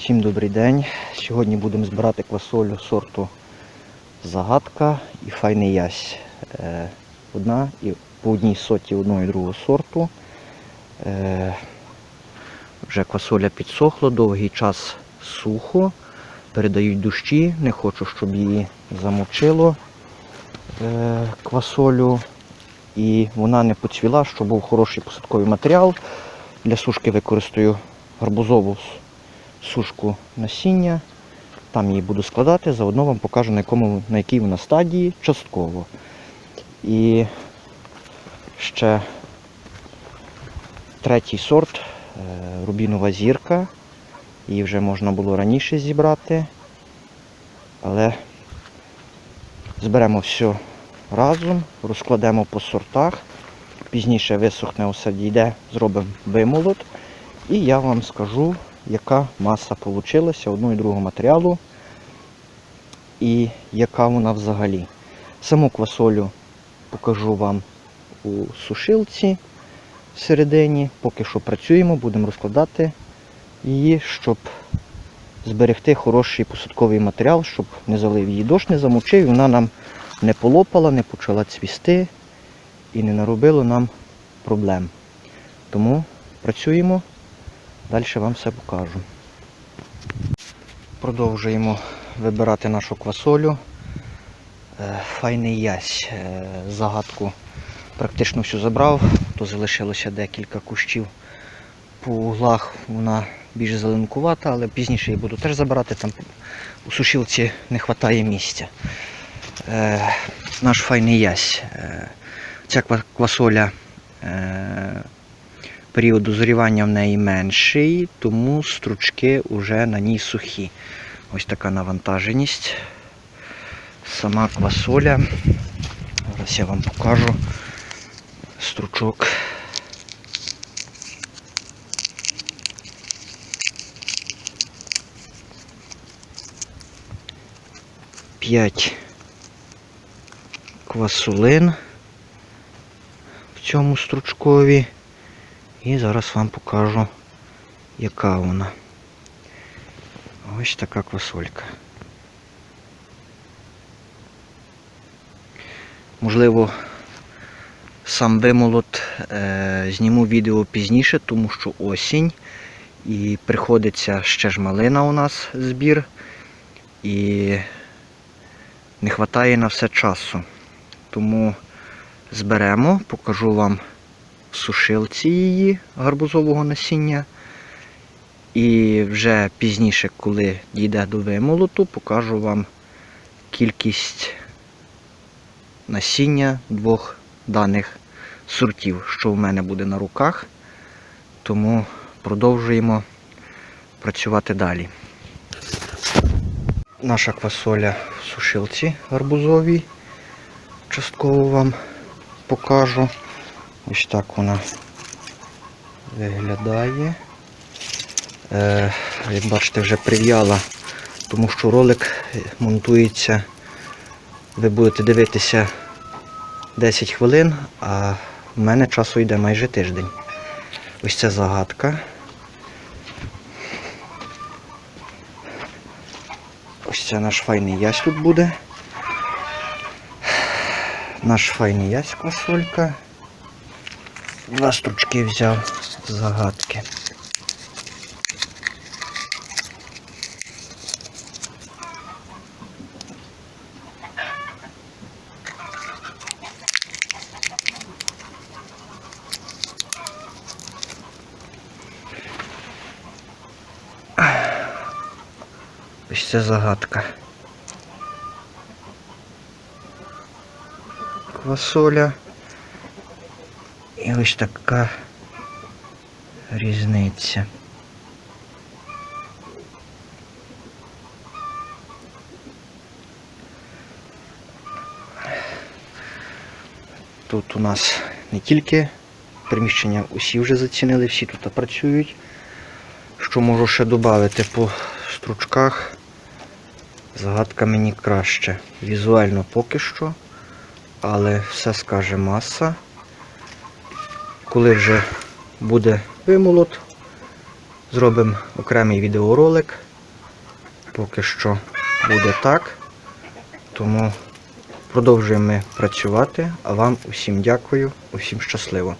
Всім добрий день. Сьогодні будемо збирати квасолю сорту Загадка і Файний Ясь. Е, Одна і по одній соті одного і другого сорту. Е, Вже квасоля підсохла, довгий час сухо. Передають дощі, не хочу, щоб її замочило е, квасолю. І вона не поцвіла, щоб був хороший посадковий матеріал. Для сушки використаю гарбузову сушку насіння. Там її буду складати, заодно вам покажу, на, якому, на якій вона стадії частково. І ще третій сорт е, рубінова зірка. Її вже можна було раніше зібрати. Але зберемо все разом, розкладемо по сортах. Пізніше висохне усе дійде, зробимо вимолот. І я вам скажу, яка маса вийшла одного і другого матеріалу. І яка вона взагалі. Саму квасолю покажу вам у сушилці всередині. Поки що працюємо, будемо розкладати її, щоб зберегти хороший посадковий матеріал, щоб не залив її дощ, не замочив, і вона нам не полопала, не почала цвісти і не наробило нам проблем. Тому працюємо, далі вам все покажу. Продовжуємо вибирати нашу квасолю. Е, Файний ясь. Е, Загадку практично всю забрав, то залишилося декілька кущів по углах. Вона більш зеленкувата, але пізніше її буду теж забирати. Там у сушилці не вистачає місця. Е, Наш файний ясь. Ця квасоля період дозрівання в неї менший, тому стручки вже на ній сухі. Ось така навантаженість. Сама квасоля. Зараз я вам покажу стручок. П'ять квасолин в цьому стручкові. І зараз вам покажу, яка вона. Ось така квасолька. Можливо, сам вимолот е, зніму відео пізніше, тому що осінь. І приходиться ще ж малина у нас збір. І не вистачає на все часу. Тому зберемо, покажу вам сушилці її гарбузового насіння. І вже пізніше, коли дійде до вимолоту, покажу вам кількість насіння двох даних сортів, що в мене буде на руках. Тому продовжуємо працювати далі. Наша квасоля в сушилці гарбузовій. Частково вам покажу. Ось так вона виглядає. Е, як бачите, вже прив'яла, тому що ролик монтується. Ви будете дивитися 10 хвилин, а в мене часу йде майже тиждень. Ось це загадка. Ось це наш файний ясь тут буде. Наш файний ясь квасолька. Два стручки взяв загадки. Ось це загадка. Квасоля. І ось така різниця. Тут у нас не тільки приміщення, усі вже зацінили, всі тут працюють. Що можу ще додати по стручках? Загадка мені краще. Візуально поки що, але все скаже маса. Коли вже буде вимолот, зробимо окремий відеоролик поки що буде так. Тому продовжуємо ми працювати. А вам усім дякую, усім щасливо.